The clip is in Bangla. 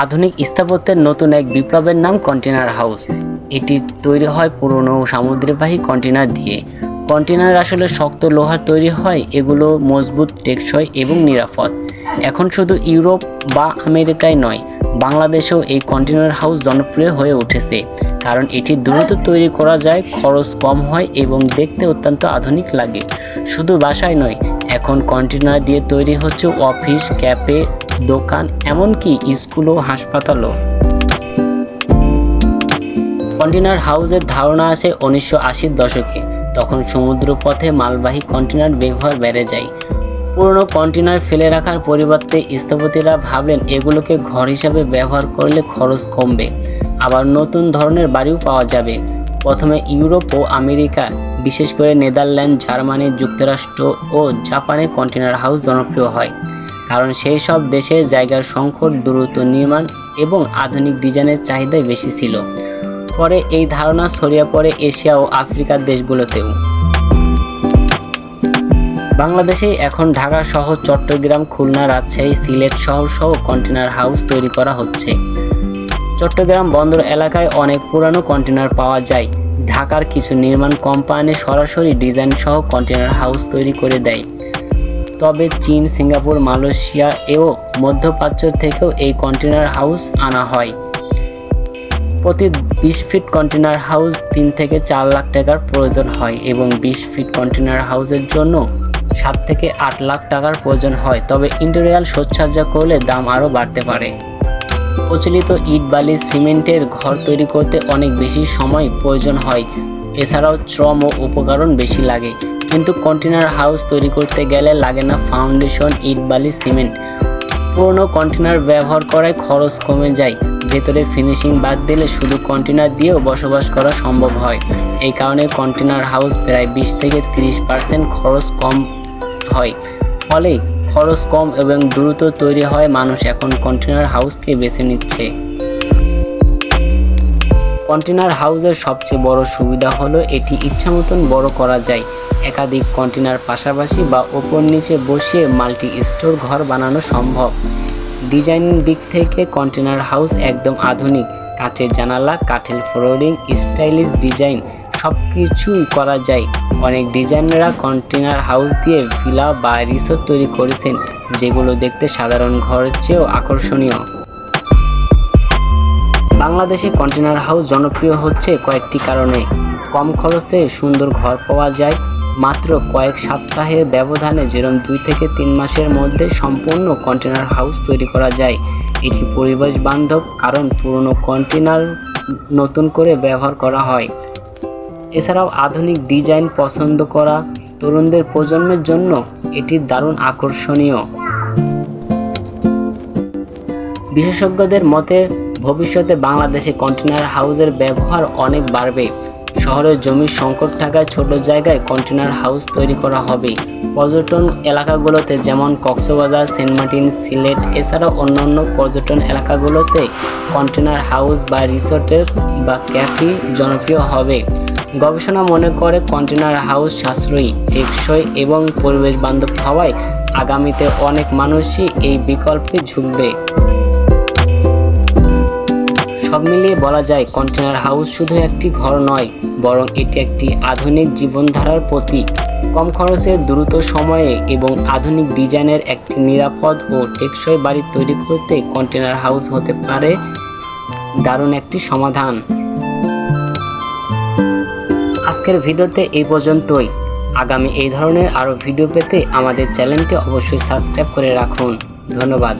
আধুনিক স্থাপত্যের নতুন এক বিপ্লবের নাম কন্টেনার হাউস। এটি তৈরি হয় পুরনো সামুদ্রিকবাহী কন্টেনার দিয়ে। কন্টেনার আসলে শক্ত লোহার তৈরি হয়, এগুলো মজবুত, টেকসই এবং নিরাপদ। এখন শুধু ইউরোপ বা আমেরিকায় নয়, বাংলাদেশেও এই কন্টেনার হাউস জনপ্রিয় হয়ে উঠেছে, কারণ এটি দ্রুত তৈরি করা যায়, খরচ কম হয় এবং দেখতে অত্যন্ত আধুনিক লাগে। শুধু বাসায় নয়, এখন কন্টেনার দিয়ে তৈরি হচ্ছে অফিস, ক্যাফে দোকান, এমনকি স্কুল ও হাসপাতালও। কন্টেনার হাউসের ধারণা আসে উনিশশো আশির দশকে। তখন সমুদ্রপথে মালবাহী কন্টেনার ব্যবহার বেড়ে যায়। পুরনো কন্টেনার ফেলে রাখার পরিবর্তে স্থপতিরা ভাবলেন এগুলোকে ঘর হিসাবে ব্যবহার করলে খরচ কমবে। আবার নতুন ধরনের বাড়িও পাওয়া যাবে। প্রথমে ইউরোপ ও আমেরিকা, বিশেষ করে নেদারল্যান্ড, জার্মানি, যুক্তরাষ্ট্র ও জাপানে কন্টেনার হাউস জনপ্রিয় হয়। কারণ সেই সব দেশে জায়গার সংকট দ্রুত নির্মাণ এবং আধুনিক ডিজাইনের চাহিদাই বেশি ছিল। পরে এই ধারণা ছড়িয়ে পড়ে এশিয়া ও আফ্রিকার দেশগুলোতেও। বাংলাদেশে এখন ঢাকা শহর চট্টগ্রাম, খুলনা, রাজশাহী, সিলেট শহর সহ কন্টেনার হাউস তৈরি করা হচ্ছে। চট্টগ্রাম বন্দর এলাকায় অনেক পুরানো কন্টেনার পাওয়া যায়। ঢাকার কিছু নির্মাণ কোম্পানি সরাসরি ডিজাইন সহ কন্টেনার হাউস তৈরি করে দেয়। তবে চীন, সিঙ্গাপুর, মালয়েশিয়া এও মধ্যপ্রাচ্য থেকেও এই কন্টেনার হাউস আনা হয়। প্রতি বিশ ফিট কন্টেনার হাউস তিন থেকে চার লাখ টাকার প্রয়োজন হয় এবং বিশ ফিট কন্টেনার হাউসের জন্য সাত থেকে আট লাখ টাকার প্রয়োজন হয়। তবে ইন্টেরিয়াল সজ্জা করলে দাম আরও বাড়তে পারে। প্রচলিত ইট, বালি, সিমেন্টের ঘর তৈরি করতে অনেক বেশি সময় প্রয়োজন হয়। এছাড়াও শ্রম ও উপকরণ বেশি লাগে। কিন্তু কন্টেনার হাউস তৈরি করতে গেলে লাগে না ফাউন্ডেশন, ইট বালি, সিমেন্ট। পুরনো কন্টেনার ব্যবহার করায় খরচ কমে যায়। ভেতরে ফিনিশিং বাদ দিলে শুধু কন্টেনার দিয়েও বসবাস করা সম্ভব হয়। এই কারণে কন্টেনার হাউস প্রায় বিশ থেকে তিরিশ পার্সেন্ট খরচ কম হয়। ফলে খরচ কম এবং দ্রুত তৈরি হয় মানুষ এখন কন্টেনার হাউসকে বেছে নিচ্ছে। কন্টেনার হাউসের সবচেয়ে বড় সুবিধা হলো এটি ইচ্ছামতন বড় করা যায়। একাধিক কন্টেনার পাশাপাশি বা ওপর নিচে বসিয়ে মাল্টি স্টোর ঘর বানানো সম্ভব। ডিজাইন দিক থেকে কন্টেনার হাউস একদম আধুনিক। কাঠের জানালা, কাঠের ফ্লোরিং, স্টাইলিশ ডিজাইন সব কিছুই করা যায়। অনেক ডিজাইনাররা কন্টেনার হাউস দিয়ে ভিলা বা রিসোর্ট তৈরি করেছেন, যেগুলো দেখতে সাধারণ ঘরের চেয়েও আকর্ষণীয়। বাংলাদেশে কন্টেনার হাউস জনপ্রিয় হচ্ছে কয়েকটি কারণে। কম খরচে সুন্দর ঘর পাওয়া যায়। মাত্র কয়েক সপ্তাহের ব্যবধানে যেরকম দুই থেকে তিন মাসের মধ্যে সম্পূর্ণ কন্টেনার হাউস তৈরি করা যায়। এটি পরিবেশ বান্ধব, কারণ পুরনো কন্টেনার নতুন করে ব্যবহার করা হয়। এছাড়াও আধুনিক ডিজাইন পছন্দ করা তরুণদের প্রজন্মের জন্য এটি দারুণ আকর্ষণীয়। বিশেষজ্ঞদের মতে ভবিষ্যতে বাংলাদেশে কন্টেনার হাউসের ব্যবহার অনেক বাড়বে। শহরের জমির সংকট থাকায় ছোট জায়গায় কন্টেনার হাউস তৈরি করা হবে। পর্যটন এলাকাগুলোতে যেমন কক্সবাজার, সেন্ট মার্টিন, সিলেট, এছাড়াও অন্যান্য পর্যটন এলাকাগুলোতে কন্টেনার হাউস বা রিসোর্টের বা ক্যাফে জনপ্রিয় হবে। গবেষণা মনে করে কন্টেনার হাউস সাশ্রয়ী, টেকসই এবং পরিবেশ বান্ধব হওয়ায় আগামীতে অনেক মানুষই এই বিকল্পে ঝুঁকবে। সব মিলিয়ে বলা যায় কন্টেনার হাউস শুধু একটি ঘর নয়, বরং এটি একটি আধুনিক জীবনধারার প্রতীক। কম খরচে, দ্রুত সময়ে এবং আধুনিক ডিজাইনের একটি নিরাপদ ও টেকসই বাড়ি তৈরি করতে কন্টেনার হাউস হতে পারে দারুণ একটি সমাধান। আজকের ভিডিওতে এই পর্যন্তই। আগামী এই ধরনের আরও ভিডিও পেতে আমাদের চ্যানেলটি অবশ্যই সাবস্ক্রাইব করে রাখুন। ধন্যবাদ।